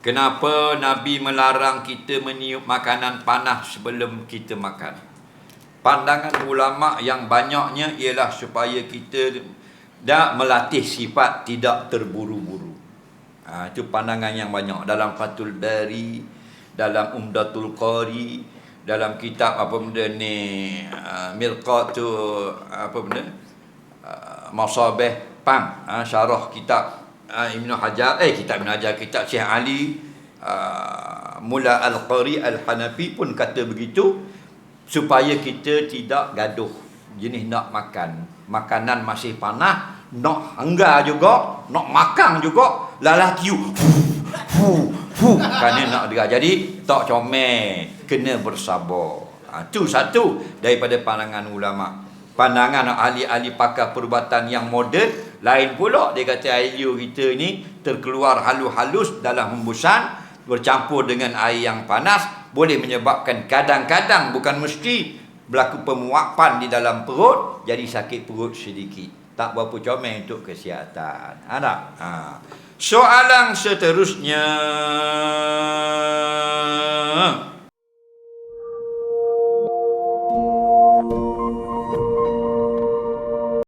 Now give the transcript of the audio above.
Kenapa Nabi melarang kita meniup makanan panas sebelum kita makan? Pandangan ulama yang banyaknya ialah supaya kita dah melatih sifat tidak terburu-buru. Ha, itu pandangan yang banyak dalam Fathul Bari, dalam Umdatul Qari, dalam kitab apa benda ni uh, Mirqat tu apa benda? Uh, Masabih Pam, uh, syarah kitab uh, Ibn Hajar, eh kitab Ibn Hajar, kitab Syekh Ali uh, Mula Al-Qari Al-Hanafi pun kata begitu supaya kita tidak gaduh jenis nak makan. Makanan masih panas nak hanggar juga nak makan juga lalah tiu fu fu kan nak dengar jadi tak comel kena bersabar. Ha, tu satu daripada pandangan ulama. Pandangan ahli-ahli pakar perubatan yang moden lain pula dia kata air liur kita ni terkeluar halus-halus dalam hembusan bercampur dengan air yang panas boleh menyebabkan kadang-kadang bukan mesti berlaku pemuapan di dalam perut jadi sakit perut sedikit. Tak berapa comel untuk kesihatan. Ada. Ha. soalan seterusnya